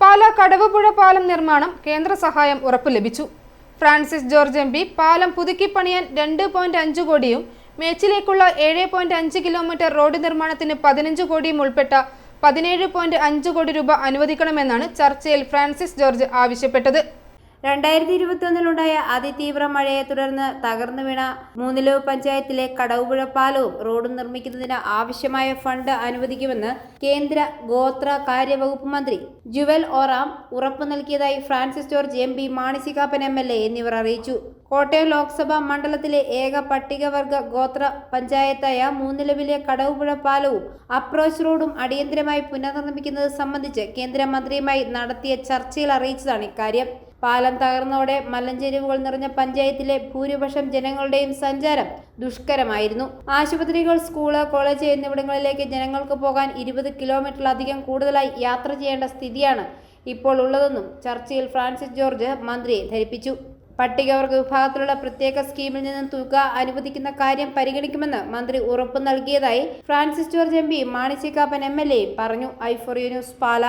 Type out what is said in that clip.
പാലാ കടവുപുഴ പാലം നിർമ്മാണം കേന്ദ്ര സഹായം ഉറപ്പ് ലഭിച്ചു. ഫ്രാൻസിസ് ജോർജ് എം പി പാലം പുതുക്കിപ്പണിയാൻ രണ്ട് പോയിന്റ് അഞ്ച് കോടിയും മേച്ചിലേക്കുള്ള ഏഴ് പോയിന്റ് അഞ്ച് കിലോമീറ്റർ റോഡ് നിർമ്മാണത്തിന് പതിനഞ്ച് കോടിയും ഉൾപ്പെട്ട പതിനേഴ് പോയിന്റ് അഞ്ച് കോടി രൂപ അനുവദിക്കണമെന്നാണ് ചർച്ചയിൽ ഫ്രാൻസിസ് ജോർജ് ആവശ്യപ്പെട്ടത്. രണ്ടായിരത്തി ഇരുപത്തിയൊന്നിലുണ്ടായ അതിതീവ്ര മഴയെ തുടർന്ന് തകർന്നു വീണ മൂന്നിലവ് പഞ്ചായത്തിലെ കടവുപുഴ പാലവും റോഡും നിർമ്മിക്കുന്നതിന് ആവശ്യമായ ഫണ്ട് അനുവദിക്കുമെന്ന് കേന്ദ്ര ഗോത്ര കാര്യവകുപ്പ് മന്ത്രി ജുവൽ ഓറാം ഉറപ്പു നൽകിയതായി Francis George M P Mani C Kappan M L A എന്നിവർ അറിയിച്ചു. കോട്ടയം ലോക്സഭാ മണ്ഡലത്തിലെ ഏക പട്ടികവർഗ ഗോത്ര പഞ്ചായത്തായ മൂന്നിലവിലെ കടവുപുഴ പാലവും അപ്രോച്ച് റോഡും അടിയന്തരമായി പുനർനിർമ്മിക്കുന്നത് സംബന്ധിച്ച് കേന്ദ്രമന്ത്രിയുമായി നടത്തിയ ചർച്ചയിൽ അറിയിച്ചതാണ് ഇക്കാര്യം. പാലം തകർന്നതോടെ മലഞ്ചെരിവുകൾ നിറഞ്ഞ പഞ്ചായത്തിലെ ഭൂരിപക്ഷം ജനങ്ങളുടെയും സഞ്ചാരം ദുഷ്കരമായിരുന്നു. ആശുപത്രികൾ സ്കൂൾ കോളേജ് എന്നിവിടങ്ങളിലേക്ക് ജനങ്ങൾക്ക് പോകാൻ ഇരുപത് കിലോമീറ്ററിലധികം കൂടുതലായി യാത്ര ചെയ്യേണ്ട സ്ഥിതിയാണ് ഇപ്പോൾ ഉള്ളതെന്നും ചർച്ചയിൽ ഫ്രാൻസിസ് ജോർജ് മന്ത്രിയെ ധരിപ്പിച്ചു. പട്ടികവർഗ വിഭാഗത്തിലുള്ള പ്രത്യേക സ്കീമിൽ നിന്നും തുക അനുവദിക്കുന്ന കാര്യം പരിഗണിക്കുമെന്ന് മന്ത്രി ഉറപ്പു നൽകിയതായി Francis George M P Mani C Kappan M L A പറഞ്ഞു. I four U news Pala.